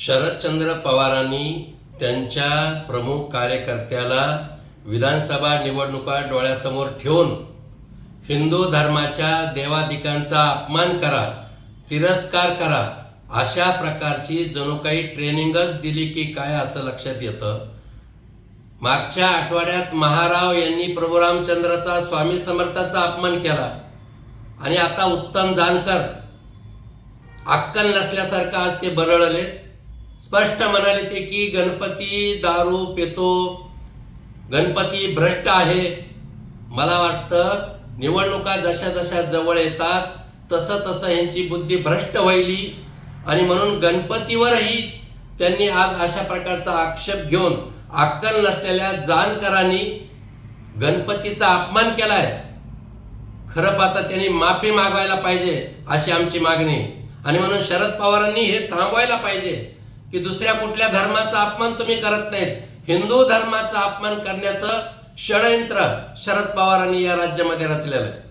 शरदचंद्र पवारांनी त्यांच्या प्रमुख कार्यकर्त्याला विधानसभा निवडणुका डोळ्यासमोर ठेवून हिंदू धर्माच्या देवादिकांचा अपमान करा तिरस्कार करा अशा प्रकारची जणू काही ट्रेनिंगच दिली की काय असं लक्षात येतं? मागच्या आठवड्यात महाराव यांनी प्रभू रामचंद्राचा स्वामी समर्थाचा अपमान केला. आणि आता उत्तम जानकर अक्कल नसल्यासारखं आज ते बरळले. स्पष्ट म्हणाले ते की गणपती दारू पितो. गणपती भ्रष्ट आहे. मला वाटतं निवडणुका जशा जशा जवळ येतात तसं तसं यांची बुद्धी भ्रष्ट व्हायली. आणि म्हणून गणपतीवरही त्यांनी आज अशा प्रकारचा आक्षेप घेऊन अक्कल नसलेल्या जानकरांनी गणपतीचा अपमान केलाय. खरं पाहता त्यांनी माफी मागवायला पाहिजे अशी आमची मागणी. आणि म्हणून शरद पवारांनी हे थांबवायला पाहिजे. की दुसऱ्या कुठल्या धर्माचा अपमान तुम्ही करत नाहीत. हिंदू धर्माचा अपमान करण्याचं षडयंत्र शरद पवारांनी या राज्यामध्ये रचलेलं आहे.